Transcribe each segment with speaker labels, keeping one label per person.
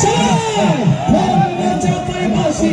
Speaker 1: সে ভগবান চাপায় বাসী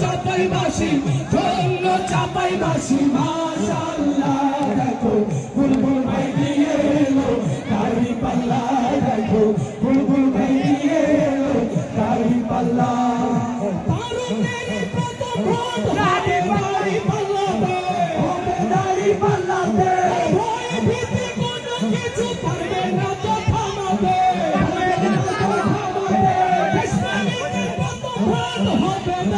Speaker 1: চাপাই বাসি চাপাইবাসী মাশাআল্লাহ দেখো বুলবুল ভাই দিয়ে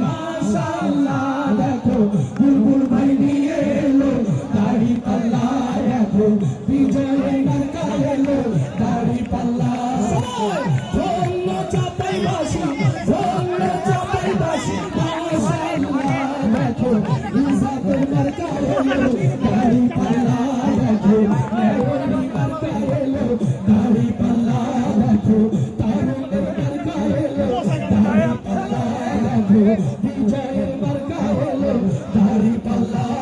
Speaker 1: মাশাআল্লাহ দেখো বুলবুল ভাই নিয়ে এলো দাড়ি পাল্লা দেখো বিজয় নাকা এলো দাড়ি পাল্লা ধন্য চাপাই বাসি ধন্য চাপাই বাসি মাশাআল্লাহ দেখো ইজাতের মার্কা এলো দাড়ি পাল্লা DJ Marcaolo, Dari Palla.